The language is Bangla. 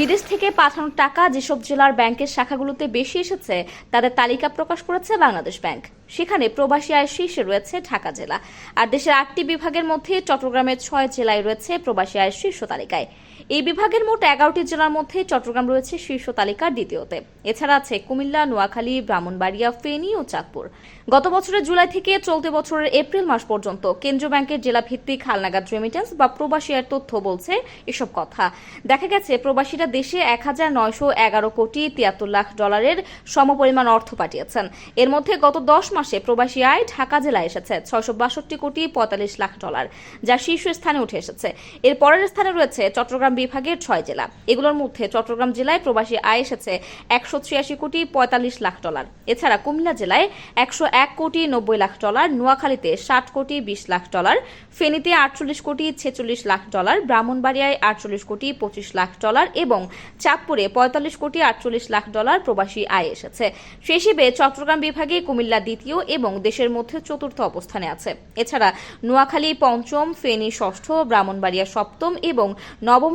বিদেশ থেকে পাঠানো টাকা যেসব জেলার ব্যাংকের শাখাগুলোতে বেশি এসেছে, তাদের তালিকা প্রকাশ করেছে বাংলাদেশ ব্যাংক। সেখানে প্রবাসী আয় শীর্ষে রয়েছে ঢাকা জেলা। আর দেশের আটটি বিভাগের মধ্যে চট্টগ্রামের ছয় জেলায় রয়েছে প্রবাসী আয়ের শীর্ষ তালিকায়। এই বিভাগের মোট এগারোটি জেলার মধ্যে চট্টগ্রাম রয়েছে শীর্ষ তালিকার দ্বিতীয়তে। এছাড়া আছে কুমিল্লা, নোয়াখালী, ব্রাহ্মণবাড়িয়া, ফেনী ও চাঁদপুর। গত বছরের জুলাই থেকে চলতি বছরের এপ্রিল মাস পর্যন্ত কেন্দ্রীয় ব্যাংকের জেলা ভিত্তিক হালনাগাদ রেমিটেন্স বা প্রবাসী আয়ের তথ্য বলছে এসব কথা। দেখা গেছে, প্রবাসীরা দেশে এক হাজার নয়শো এগারো কোটি তিয়াত্তর লাখ ডলারের সমপরিমাণ অর্থ পাঠিয়েছেন। এর মধ্যে গত দশ মাসে প্রবাসী আয় ঢাকা জেলায় এসেছে ছয়শো বাষট্টি কোটি পঁয়তাল্লিশ লাখ ডলার, যা শীর্ষ স্থানে উঠে এসেছে। এর পরের স্থানে রয়েছে চট্টগ্রাম বিভাগের ছয় জেলা। এগুলোর মধ্যে চট্টগ্রাম জেলায় প্রবাসী আয় এসেছে একশো ছিয়াশি কোটি পঁয়তাল্লিশ লাখ ডলার। এছাড়া কুমিল্লা জেলায় একশো এক কোটি নব্বই লাখ ডলার, নোয়াখালীতে ষাট কোটি বিশ লাখ ডলার, ফেনীতে আটচল্লিশ কোটি ছেচল্লিশ লাখ ডলার, ব্রাহ্মণবাড়িয়ায় আটচল্লিশ কোটি পঁচিশ লাখ ডলার এবং চাঁদপুরে পঁয়তাল্লিশ কোটি আটচল্লিশ লাখ ডলার প্রবাসী আয় এসেছে। সে হিসেবে চট্টগ্রাম বিভাগে কুমিল্লা দ্বিতীয় এবং দেশের মধ্যে চতুর্থ অবস্থানে আছে। এছাড়া নোয়াখালী পঞ্চম, ফেনী ষষ্ঠ, ব্রাহ্মণবাড়িয়া সপ্তম এবং নবম